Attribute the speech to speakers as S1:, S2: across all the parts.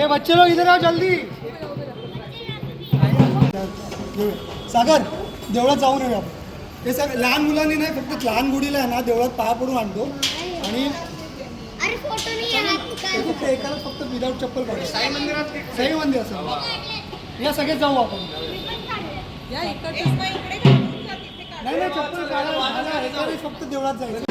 S1: ए बच्चे लोग इधर आओ जल्दी। सागर देवळात जाऊन येऊया आपण. हे सग लहान मुलांनी नाही फक्त लहान गुढीला आहे ना देवळात पाया पडून आणतो. आणि
S2: अरे फोटो नाही येणार
S1: ते फक्त एकाला फक्त विदाऊट चप्पल काढतो साई मंदिरात साई मंदिर असं. या सगळेच जाऊ आपण. नाही नाही चप्पल काढा. फक्त देवळात जायचं.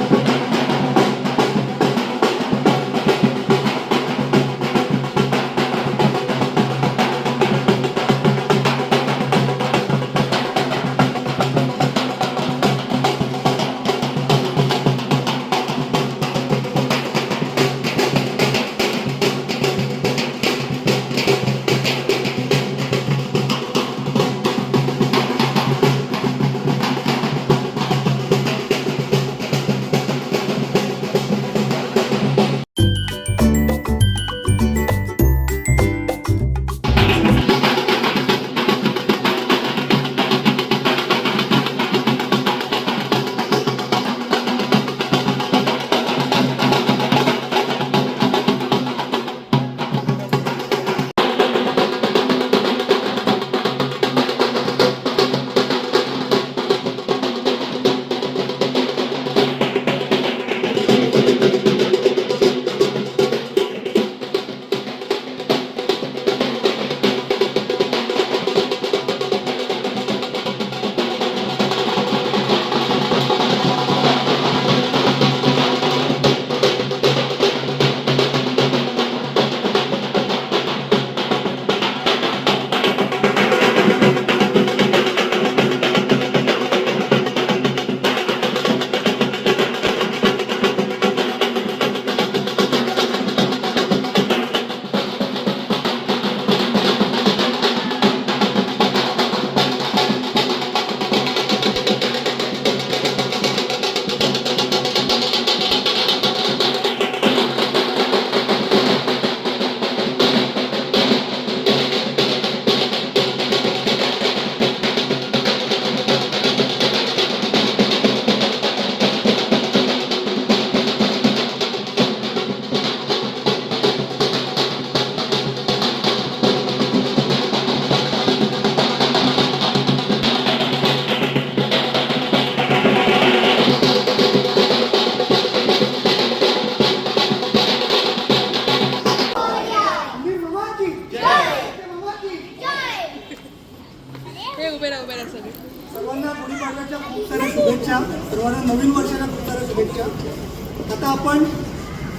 S1: आपण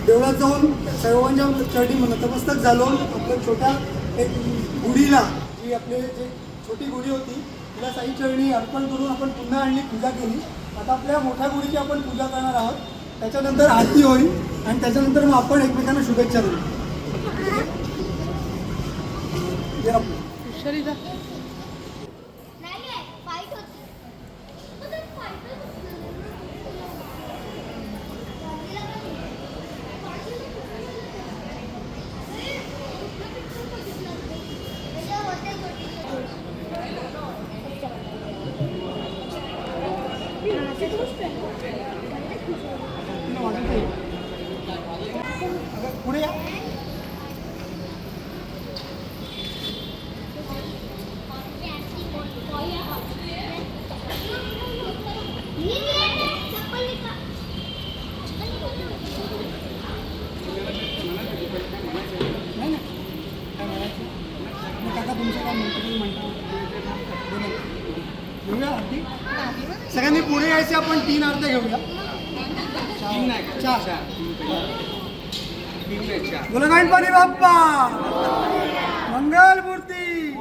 S1: देवळात जाऊन सर्वांच्या चरणी नतमस्तक झालो. आपल्या छोट्या एक गुढीला जी आपले जे छोटी गुढी होती तिला साई चरणी अर्पण करून आपण पुन्हा आणली पूजा केली. आता आपल्या मोठ्या गुढीची आपण पूजा करणार आहोत. त्याच्यानंतर आरती होईल आणि त्याच्यानंतर मग आपण एकमेकांना शुभेच्छा देऊ हे आप-
S3: हुशारी जा
S2: नाही आहे फाईट होती मग ते fight च होती. अरे, कुठलं picture बघितलं ते? त्याच्या होत्या गोटी.
S1: पुढे या
S2: चप्पल निका
S1: नाही ना काय म्हणायचं मग काका तुमचं काय म्हणतो तुम्ही म्हणता बोला. घेऊया आरती यायचे आपण तीन आरत्या घेऊया. चार. बोला गणपती बाप्पा. मंगल मूर्ती.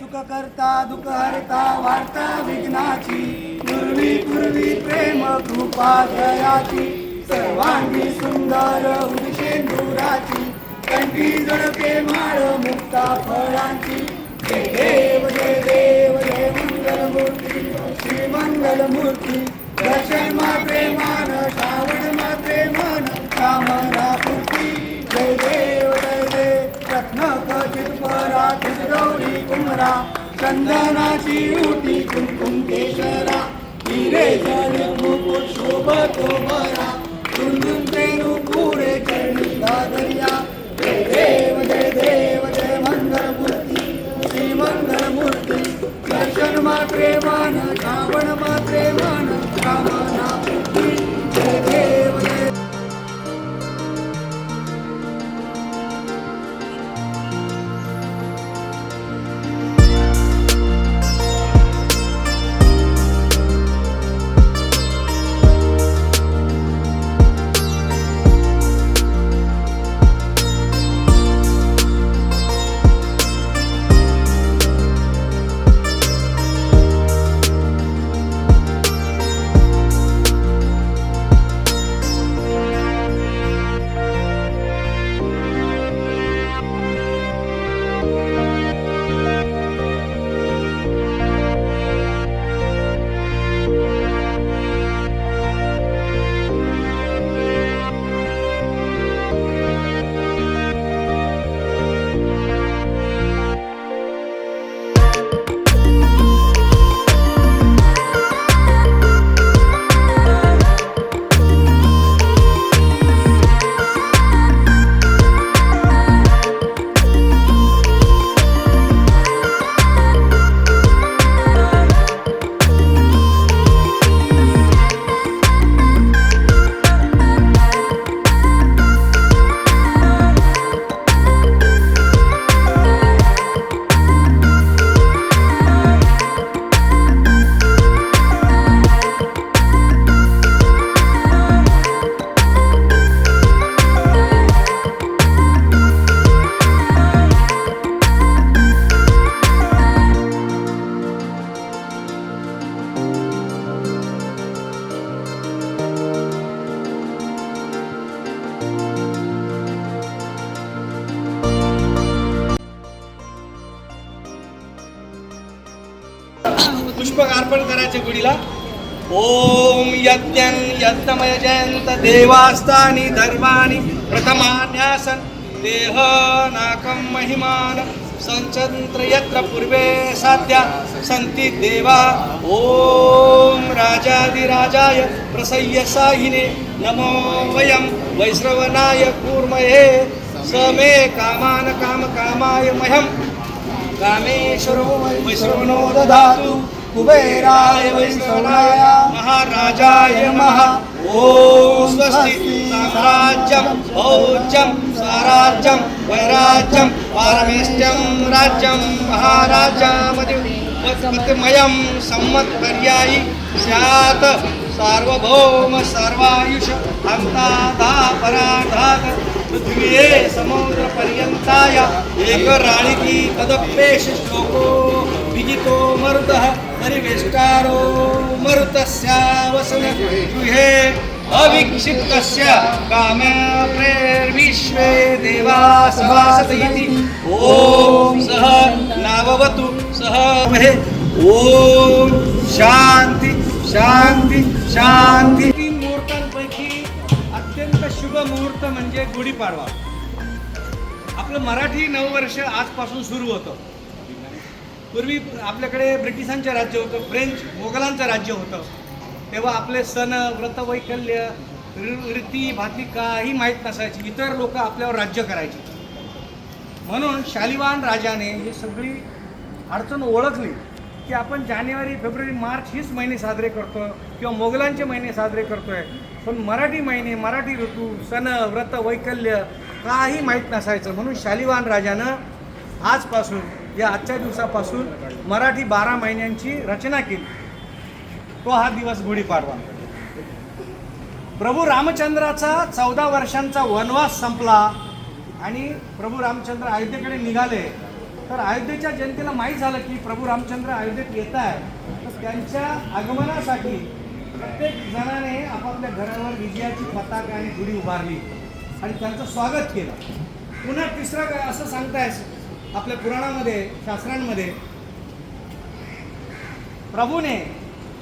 S1: सुख करता दुःख हरता वार्ता विघ्नाची पूर्वी पूर्वी प्रेम कृपा दयाची सर्वांगी सुंदर उदिशेंदुराची कंठी जडके माळ मुक्ता फळांची. जय देव जय देव जय मंगल मूर्ती श्री मंगल दर्शन मा प्रेमान श्रावण मा प्रेमान कामना पूर्ती। जय देव जय देव रत्न खचित परा गौरी कुमरा चंदनाची उटी कुंकुम केशरा। हिरे जल मुकुट शोभतो बरा झुंझुन रेणू पुढे चरणी दादरिया
S4: पुष्पक अर्पण करायचे गुढीला. ओम यज्ञं यज्ञमय जयंत देवास्तानी धर्माणि प्रथमान्यासन. देह नाकं महिमान संचंत्र यत्र पूर्वे साध्या सन्ति देवा. ओम राजाधिराजाय प्रसय्य साहिने नमो वयं वैश्रवनाय कूर्महे स मे कामान काम कामाय मह्यं. कामेश्वरो वैश्रवणो ददातु कुबेराय वैश्रवणाय महाराजाय महा ॐ स्वस्ति साम्राज्यं भौज्यं स्वराज्यं वैराज्यं पारमेष्ट्यं राज्यं महाराजामधिमयं सम्मत्पर्यायि स्यात् सार्वभौम सर्वायुष अन्ताधा पराधात पृथ्वीये समुद्रपर्यन्ताय एकराणिकी तदप्येष श्लोको विजितो मरुतः परिवेष्टारो मरुतस्यावसन गृहे। अविक्षिप्तस्य कामप्रेर्विश्वे देवा सभासत इति। ॐ सः नाववतु सः महे ॐ शान्ति शान्ति शांती म्हणजे गुढीपाडवा आपलं मराठी नववर्ष आजपासून सुरू होतं. पूर्वी आपल्याकडे ब्रिटिशांचं राज्य होतं फ्रेंच मोगलांचं राज्य होतं. तेव्हा आपले सण व्रतवैकल्य रीती भाती काही माहीत नसायची. इतर लोक आपल्यावर राज्य करायचे. म्हणून शालिवान राजाने ही सगळी अडचण ओळखली. की आपण जानेवारी फेब्रुवारी मार्च हीच महिने साजरे करतो किंवा मोगलांचे महिने साजरे करतोय. पण मराठी महिने मराठी ऋतू सण व्रत वैकल्य काही माहीत नसायचं. म्हणून शालिवान राजानं आजपासून या आजच्या दिवसापासून मराठी बारा महिन्यांची रचना केली. तो हा दिवस गुढीपाडवा प्रभू रामचंद्राचा चौदा वर्षांचा वनवास संपला आणि प्रभू रामचंद्र अयोध्येकडे निघाले. तर अयोध्येच्या जनतेला माहीत झालं की प्रभू रामचंद्र अयोध्येत येत आहे तर त्यांच्या आगमनासाठी प्रत्येक जणाने आपापल्या घरावर विजयाची पताका आणि गुढी उभारली आणि त्यांचं स्वागत केलं. पुन्हा तिसरं काय असं सांगताय आपल्या पुराणामध्ये शास्त्रांमध्ये? प्रभूने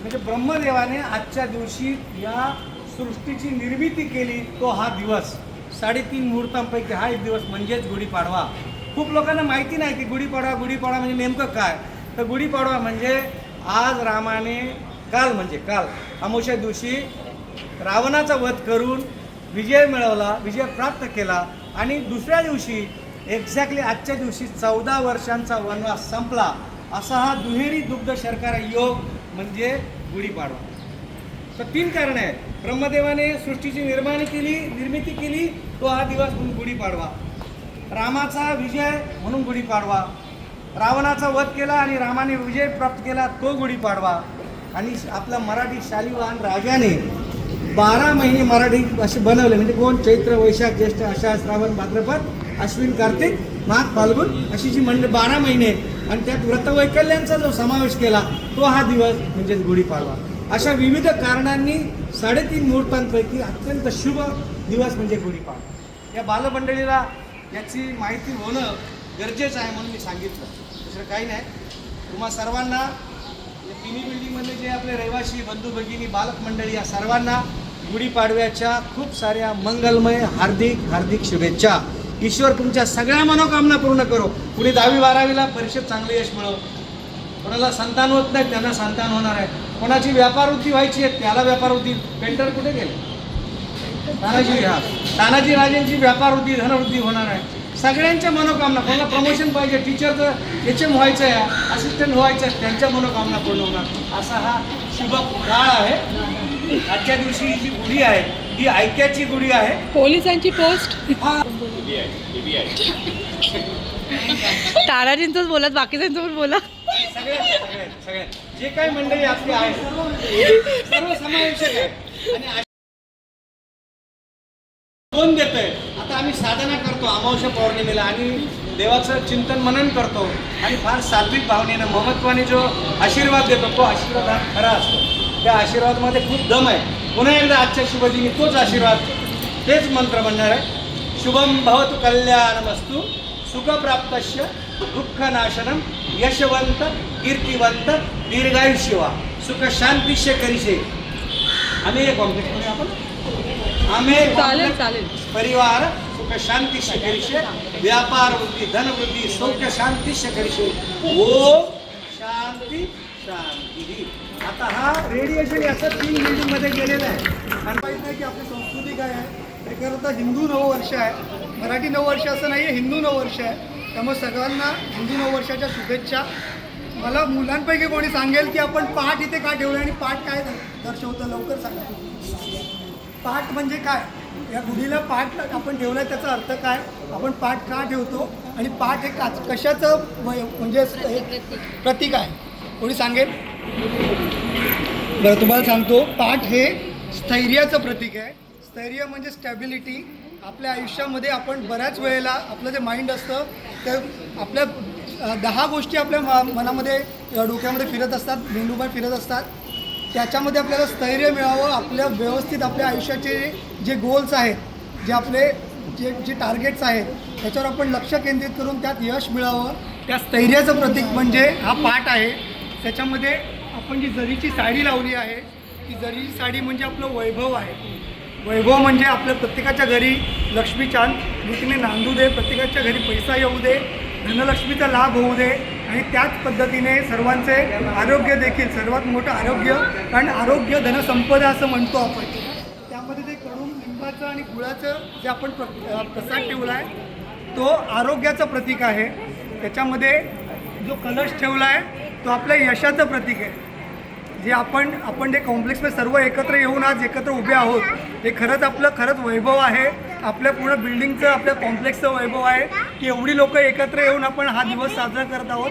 S4: म्हणजे ब्रह्मदेवाने आजच्या दिवशी या सृष्टीची निर्मिती केली तो हा दिवस. साडेतीन मुहूर्तांपैकी हा एक दिवस म्हणजेच गुढीपाडवा. खूप लोकांना माहिती नाही की गुढीपाडवा गुढीपाडवा म्हणजे नेमकं काय? तर गुढीपाडवा म्हणजे आज रामाने काल म्हणजे काल अमावस्या दिवशी रावणाचा वध करून विजय मिळवला विजय प्राप्त केला आणि दुसऱ्या दिवशी एक्झॅक्टली आजच्या दिवशी चौदा वर्षांचा वनवास संपला. असा हा दुहेरी दुग्ध शर्करा योग म्हणजे गुढीपाडवा तर तीन कारण आहेत. ब्रह्मदेवाने सृष्टीची निर्माण केली निर्मिती केली तो हा दिवस म्हणून गुढीपाडवा रामाचा विजय म्हणून गुढीपाडवा रावणाचा वध केला आणि रामाने विजय प्राप्त केला तो गुढीपाडवा आणि आपला मराठी शालिवान राजाने बारा महिने मराठी असे बनवले. म्हणजे कोण? चैत्र वैशाख ज्येष्ठ आषाढ श्रावण भाद्रपद अश्विन कार्तिक माघ फाल्गुन अशी जी मंडळ बारा महिने आणि त्यात व्रतवैकल्यांचा जो समावेश केला तो हा दिवस म्हणजेच गुढीपाडवा अशा विविध कारणांनी साडेतीन मुहूर्तांपैकी अत्यंत शुभ दिवस म्हणजे गुढीपाडवा या बालमंडळीला याची माहिती होणं गरजेचं आहे म्हणून मी सांगितलं. दुसरं काही नाही. तुम्हा सर्वांना या तिन्ही बिल्डिंगमधले जे आपले रहिवासी बंधू भगिनी बालक मंडळी या सर्वांना गुढीपाडव्याच्या खूप साऱ्या मंगलमय हार्दिक हार्दिक शुभेच्छा. ईश्वर तुमच्या सगळ्या मनोकामना पूर्ण करो. कुणी दहावी बारावीला परीक्षेत चांगलं यश मिळव कोणाला संतान होत नाही त्यांना संतान होणार आहे. कोणाची व्यापारवृत्ती व्हायची आहे त्याला व्यापारवृत्ती पेंटर कुठे गेले? तानाजी हा तानाजी राजेंची व्यापारवृत्ती धनवृत्ती होणार आहे. सगळ्यांच्या मनोकामना कोणाला प्रमोशन पाहिजे टीचरचं एच एम व्हायचं आहे असिस्टंट व्हायचं आहे त्यांच्या मनोकामना पूर्ण होणार. असा हा शुभ काळ आहे. आजच्या दिवशी ही जी गुढी आहे ही ऐक्याची गुढी आहे.
S3: पोलिसांची पोस्ट?
S4: हा.
S3: ताराजींचंच बोलत बाकीच्यांचं पण बोला.
S4: सगळे सगळे सगळे जे काही मंडळी आपली आहे सर्व समावेशक आहे आणि येत आहे आता आम्ही साधना करतो अमावस्या पौर्णिमेला आणि देवाचं चिंतन मनन करतो. आणि फार सात्विक भावनेनं महत्वाने जो आशीर्वाद देतो तो आशीर्वाद हा खरा असतो. त्या आशीर्वादमध्ये खूप दम आहे. पुन्हा एकदा आजच्या शुभदिनी तोच आशीर्वाद तेच मंत्र म्हणणार आहे. शुभम भवतु कल्याणमस्तु सुखप्राप्तस्य दुःखनाशनम यशवंत कीर्तिवंत दीर्घायुष्य वा सुख शांतिष्य करीशे आम्ही हे कॉम्प्लेक्समध्ये आपण.
S3: चालेल चालेल.
S4: परिवार सुख शांती करिष्ये व्यापार वृद्धी धन वृद्धी सौख्य शांती करिष्ये ओम शांती शांती. आता हा रेडिएशन याचं तीन बिल्डिंगमध्ये गेलेलं आहे. आणि
S1: माहीत नाही की आपली संस्कृती काय आहे. ते तर हिंदू नववर्ष आहे. मराठी नववर्ष असं नाही आहे हिंदू नववर्ष आहे. त्यामुळे सगळ्यांना हिंदू नववर्षाच्या शुभेच्छा. मला मुलांपैकी कोणी सांगेल की आपण पाठ इथे का ठेवलं आणि पाठ काय दर्शवतं? लवकर सांगा. पाठ म्हणजे काय? या गुढीला पाठ आपण ठेवलाय त्याचा अर्थ काय? आपण पाठ का ठेवतो? आणि पाठ हे काच कशाचं म्हणजे प्रतीक आहे. कोणी सांगेल? बरं तुम्हाला सांगतो. पाठ हे स्थैर्याचं प्रतीक आहे. स्थैर्य म्हणजे स्टॅबिलिटी आपल्या आयुष्यामध्ये आपण बऱ्याच वेळेला आपलं जे माइंड असतं ते आपल्या दहा गोष्टी आपल्या म- मनामध्ये डोक्यामध्ये फिरत असतात मेंदूभर फिरत असतात. त्याच्यामध्ये आपल्याला स्थैर्य मिळावं आपल्या व्यवस्थित आपल्या आयुष्याचे जे गोल्स आहेत जे आपले जे जे टार्गेट्स आहेत त्याच्यावर आपण लक्ष केंद्रित करून त्यात यश मिळावं. त्या स्थैर्याचं प्रतीक म्हणजे हा पाठ आहे. त्याच्यामध्ये आपण जी जरीची साडी लावली आहे ती जरीची साडी म्हणजे आपलं वैभव आहे. वैभव म्हणजे आपल्या प्रत्येकाच्या घरी लक्ष्मीचांद रीतीने नांदू दे प्रत्येकाच्या घरी पैसा येऊ दे धनलक्ष्मीचा लाभ होऊ दे आणि त्याच पद्धतीने सर्वांचे आरोग्य देखील सर्वात मोठं आरोग्य कारण आरोग्य धनसंपदा असं म्हणतो आपण. त्यामध्ये ते कडून लिंबाचं आणि गुळाचं जे आपण प्र प्रसाद ठेवला आहे तो आरोग्याचं प्रतीक आहे. त्याच्यामध्ये जो कलश ठेवला आहे तो आपल्या यशाचं प्रतीक आहे. जे आपण आपण जे कॉम्प्लेक्समध्ये सर्व एकत्र येऊन आज एकत्र उभे आहोत हे खरंच आपलं खरंच वैभव आहे. आपल्या पूर्ण बिल्डिंगचं आपल्या कॉम्प्लेक्सचं वैभव आहे की एवढी लोक एकत्र येऊन आपण हा दिवस साजरा करत आहोत.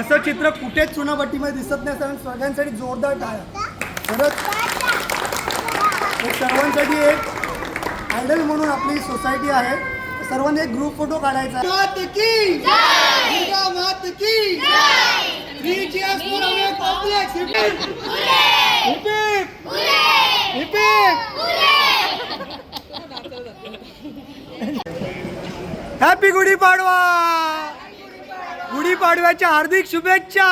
S1: असं चित्र कुठेच चुनाभट्टीमध्ये दिसत नाही कारण सगळ्यांसाठी जोरदार टाळ्या. खरंच एक सर्वांसाठी एक आयडल म्हणून आपली सोसायटी आहे. सर्वांनी एक ग्रुप फोटो काढायचा. मात की मात हॅपी गुढीपाडवा. गुढीपाडव्याच्या हार्दिक शुभेच्छा.